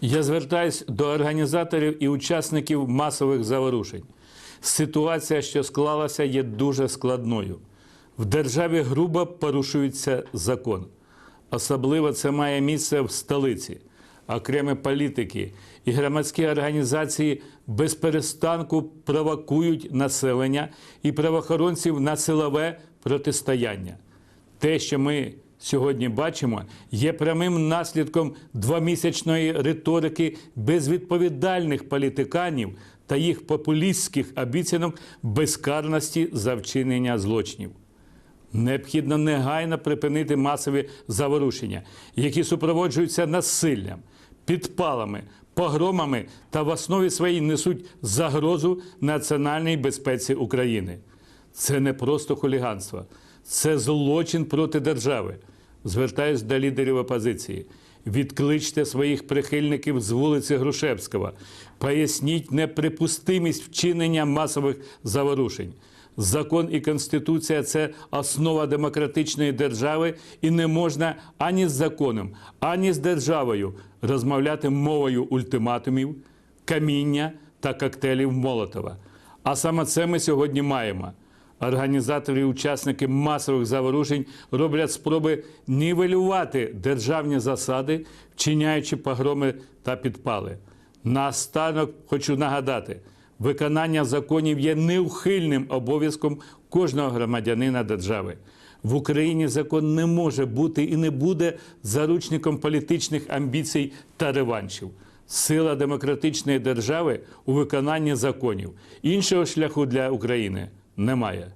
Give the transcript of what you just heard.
Я звертаюсь до організаторів і учасників масових заворушень. Ситуація, що склалася, є дуже складною. В державі грубо порушується закон. Особливо це має місце в столиці. Окремі політики і громадські організації без перестанку провокують населення і правоохоронців на силове протистояння. Те, що ми сьогодні бачимо, є прямим наслідком двомісячної риторики безвідповідальних політиканів та їх популістських обіцянок безкарності за вчинення злочинів. Необхідно негайно припинити масові заворушення, які супроводжуються насиллям, підпалами, погромами та в основі своїй несуть загрозу національній безпеці України. Це не просто хуліганство, це злочин проти держави. Звертаюсь до лідерів опозиції. Відкличте своїх прихильників з вулиці Грушевського. Поясніть неприпустимість вчинення масових заворушень. Закон і конституція це основа демократичної держави, і не можна ані з законом, ані з державою розмовляти мовою ультиматумів, каміння та коктейлів Молотова. А саме це ми сьогодні маємо. Організатори і учасники масових заворушень роблять спроби нівелювати державні засади, вчиняючи погроми та підпали. Наостанок хочу нагадати, виконання законів є неухильним обов'язком кожного громадянина держави. В Україні закон не може бути і не буде заручником політичних амбіцій та реваншів. Сила демократичної держави у виконанні законів. Іншого шляху для України немає.